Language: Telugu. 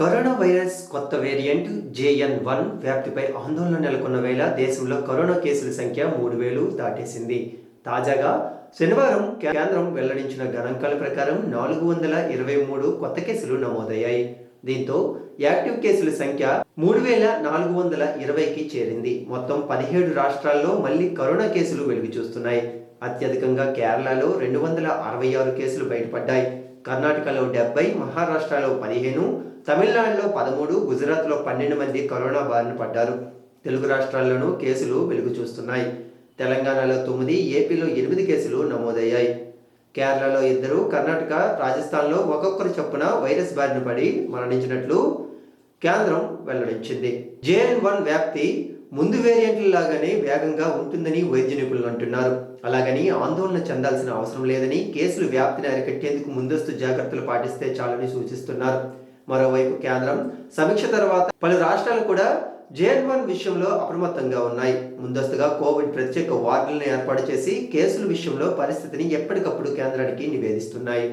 కరోనా వైరస్ కొత్త వేరియంట్ జేఎన్ వన్ వ్యాప్తిపై ఆందోళన నెలకొన్న వేళ దేశంలో కరోనా కేసుల సంఖ్య మూడు వేలు దాటేసింది. తాజాగా శనివారం కేంద్రం వెల్లడించిన గణాంకాల ప్రకారం నాలుగు వందల ఇరవై మూడు కొత్త కేసులు నమోదయ్యాయి. దీంతో యాక్టివ్ కేసుల సంఖ్య మూడు వేల నాలుగు వందల ఇరవైకి చేరింది. మొత్తం పదిహేడు రాష్ట్రాల్లో మళ్ళీ కరోనా కేసులు వెలుగు చూస్తున్నాయి అత్యధికంగా కేరళలో రెండు వందల అరవై ఆరు కేసులు బయటపడ్డాయి. కర్ణాటకలో డెబ్బై మహారాష్ట్రలో పదిహేను తమిళనాడులో పదమూడు గుజరాత్లో పన్నెండు మంది కరోనా బారిన పడ్డారు. తెలుగు రాష్ట్రాల్లోనూ కేసులు వెలుగు చూస్తున్నాయి తెలంగాణలో తొమ్మిది ఏపీలో ఎనిమిది కేసులు నమోదయ్యాయి. కేరళలో ఇద్దరు కర్ణాటక రాజస్థాన్లో ఒక్కొక్కరు చొప్పున వైరస్ బారిన పడి మరణించినట్లు కేంద్రం వెల్లడించింది. జేఎన్ వన్ వ్యాప్తి ముందు వేరియంట్ల లాగానే వేగంగా ఉంటుందని వైద్య నిపుణులు అంటున్నారు. అలాగని ఆందోళన చెందాల్సిన అవసరం లేదని కేసులు వ్యాప్తిని అరికట్టేందుకు ముందస్తు జాగ్రత్తలు పాటిస్తే చాలని సూచిస్తున్నారు. మరోవైపు కేంద్రం సమీక్ష తర్వాత పలు రాష్ట్రాలు కూడా జేఎన్ వన్ విషయంలో అప్రమత్తంగా ఉన్నాయి. ముందస్తుగా కోవిడ్ ప్రత్యేక వార్డులను ఏర్పాటు చేసి కేసుల విషయంలో పరిస్థితిని ఎప్పటికప్పుడు కేంద్రానికి నివేదిస్తున్నాయి.